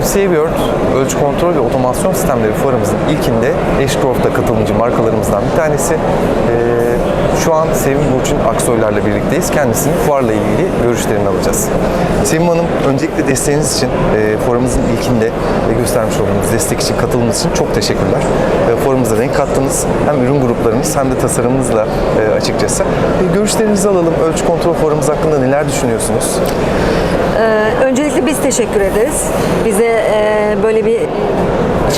FCA World ölçü kontrol ve otomasyon sistemleri fuarımızın ilkinde Ashcroft'ta katılımcı markalarımızdan bir tanesi. Ee, şu an Sevim Burçin Aksoylar'la birlikteyiz. Kendisinin fuarla ilgili görüşlerini alacağız. Sevim Hanım, öncelikle desteğiniz için, e, fuarımızın ilkinde e, göstermiş olduğunuz destek için, katılımınız için çok teşekkürler. E, fuarımıza renk kattınız. Hem ürün gruplarınız hem de tasarımınızla e, açıkçası. E, görüşlerinizi alalım. Ölçü kontrol fuarımız hakkında neler düşünüyorsunuz? Ee, öncelikle biz teşekkür ederiz. Bize e, böyle bir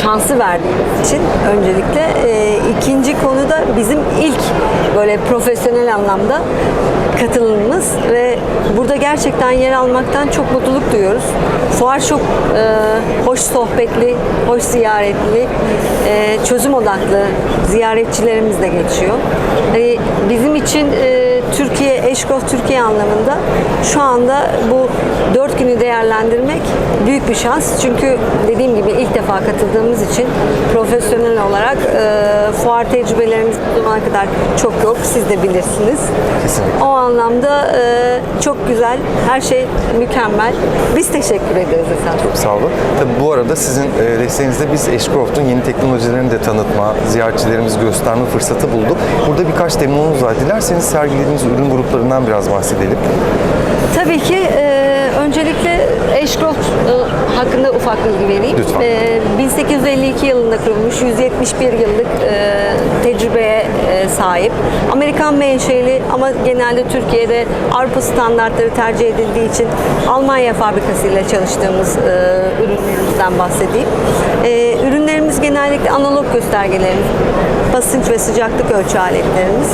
şansı verdiğiniz için öncelikle. E, ikinci konu da bizim ilk böyle profesyonel anlamda katılımımız ve burada gerçekten yer almaktan çok mutluluk duyuyoruz. Fuar çok e, hoş sohbetli, hoş ziyaretli, e, çözüm odaklı ziyaretçilerimizle geçiyor. Hani bizim için e, Türkiye, Eşkof Türkiye anlamında şu anda bu dört günü değerlendirmek büyük bir şans. Çünkü dediğim gibi ilk defa katıldığımız için profesyonel olarak e, fuar tecrübelerimiz bu zamana kadar çok yok. Siz de bilirsiniz. Kesinlikle. O anlamda e, çok güzel, her şey mükemmel. Biz teşekkür ederiz efendim. Sağ olun. Tabii bu arada sizin e, desteğinizde biz Ashcroft'un yeni teknolojilerini de tanıtma, ziyaretçilerimizi gösterme fırsatı bulduk. Burada birkaç demonuz var. Dilerseniz sergilediğiniz ürün gruplarından biraz bahsedelim. Tabii ki e, öncelikle Ashcroft e, hakkında ufak bilgi vereyim. Lütfen. E, 1852 yılında kurulmuş, 171 yıllık e, tecrübeye e, sahip. Amerikan menşeli ama genelde Türkiye'de Avrupa standartları tercih edildiği için Almanya fabrikasıyla çalıştığımız e, ürünlerimizden bahsedeyim. E, ürünlerimiz genellikle analog göstergelerimiz, basınç ve sıcaklık ölçü aletlerimiz,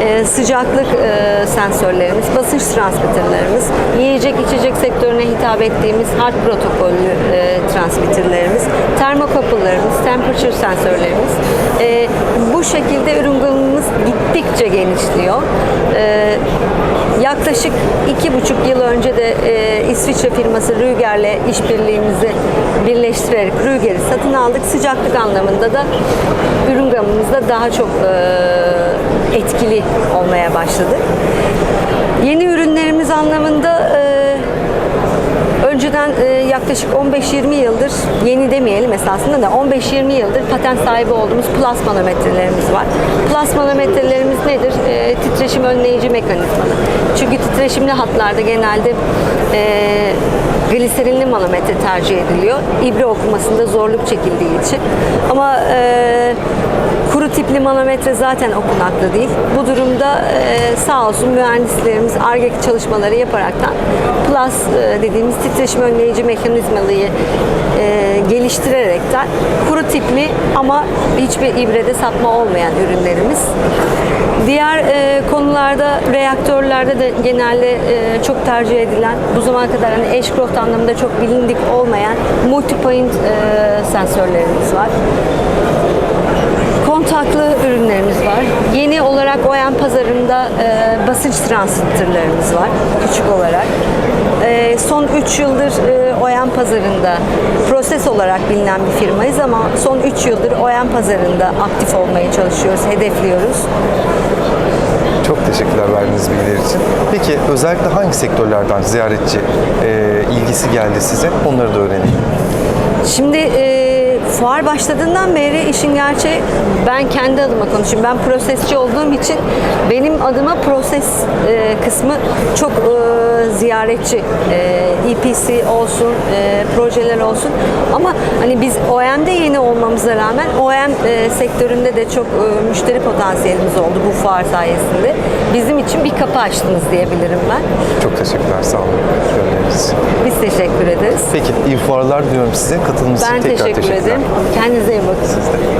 e, sıcaklık e, sensörlerimiz, basınç transmitterlerimiz, yiyecek içecek sektörüne hitap ettiğimiz harp protokollü e, transmitterlerimiz, termokapılarımız, temperature sensörlerimiz. E, bu şekilde ürün grubumuz gittikçe genişliyor. E, yaklaşık iki buçuk yıl önce de e, İsviçre firması Rüger'le işbirliğimizi birleştirerek Rüger'i satın aldık. Sıcaklık anlamında da ürün gamımızda daha çok e, etkili olmaya başladı. Yeni ürünlerimiz anlamında e, önceden e, yaklaşık 15-20 yıldır, yeni demeyelim esasında da 15-20 yıldır patent sahibi olduğumuz plus manometrelerimiz var. Plus manometrelerimiz nedir? E, titreşim önleyici mekanizmalı. Çünkü titreşimli hatlarda genelde e, gliserinli manometre tercih ediliyor. İbre okumasında zorluk çekildiği için. Ama e, kuru tipli manometre zaten okunaklı değil. Bu durumda e, sağ olsun mühendislerimiz ARGE çalışmaları yaparaktan Plus e, dediğimiz titreşim önleyici mekanizmalıyı e, geliştirerekten kuru tipli ama hiçbir ibrede sapma olmayan ürünlerimiz. Diğer e, reaktörlerde de genelde e, çok tercih edilen bu zamana kadar hani Ashcroft anlamında çok bilindik olmayan multi-point e, sensörlerimiz var kontaklı ürünlerimiz var. Yeni olarak OEM pazarında e, basınç transitterlerimiz var küçük olarak. E, son 3 yıldır e, OEM pazarında proses olarak bilinen bir firmayız ama son 3 yıldır OEM pazarında aktif olmaya çalışıyoruz, hedefliyoruz. Çok teşekkürler verdiğiniz bilgiler için. Peki özellikle hangi sektörlerden ziyaretçi e, ilgisi geldi size? Onları da öğrenelim. Şimdi e, fuar başladığından beri işin gerçeği ben kendi adıma konuşayım. Ben prosesçi olduğum için benim adıma proses e, kısmı çok e, ziyaretçi. E, EPC olsun, e, projeler olsun. Ama hani biz OEM'de yeni olmamıza rağmen OEM e, sektöründe de çok e, müşteri potansiyelimiz oldu bu fuar sayesinde. Bizim için bir kapı açtınız diyebilirim ben. Çok teşekkürler. Sağ olun. İçin. Biz teşekkür ederiz. Peki iyi fuarlar diliyorum size. Katılımınız için tekrar teşekkür ederim. Kendinize iyi bakın. Siz de.